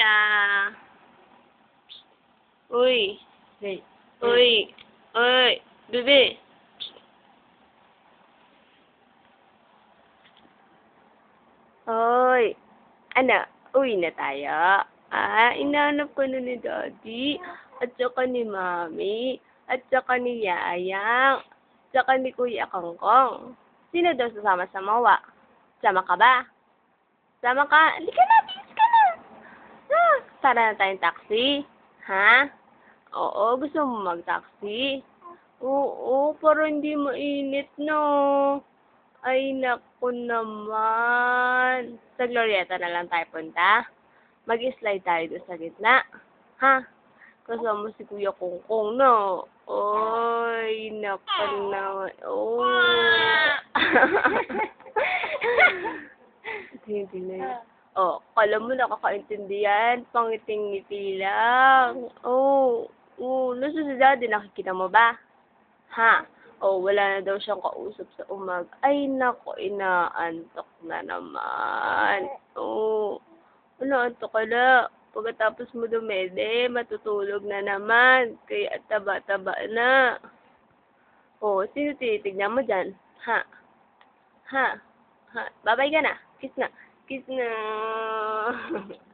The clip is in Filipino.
Isla. Uy. Hey. Uy. Uy. Bebe. Hoy. Ano? Uwi na tayo. Ah, inaanap ko na ni Daddy. At saka ni Mami. At saka ni Yayang. At saka ni Kuya Kangkong. Sino daw sasama sa mawa? Sama ka ba? Sama ka? Bilis ka na. Tara na tayong taxi. Ha? Oo, gusto mo mag-taxi? Oo, pero hindi mainit, no. Ay, naku naman. Sa Glorieta na lang tayo punta. Mag-slide tayo doon sa gitna. Ha? Kasama si Kuya Kongkong, no? Oy, naku naman. Oh. Hindi na yun. Oh, kala mo nakakaintindi yan. Pangiting-ngiti lang. Oh, oh, nasa si daddy, nakikita mo ba? Ha? Oh, wala na daw siyang kausap sa umag. Ay, nako, inaantok na naman. Oh, inaantok ka na. Pagkatapos mo dumede, matutulog na naman. Kaya taba-taba na. Oh, sino tinitignan mo dyan? Ha? Ha? Ha? Babay ka na. Kiss na. Kiss na.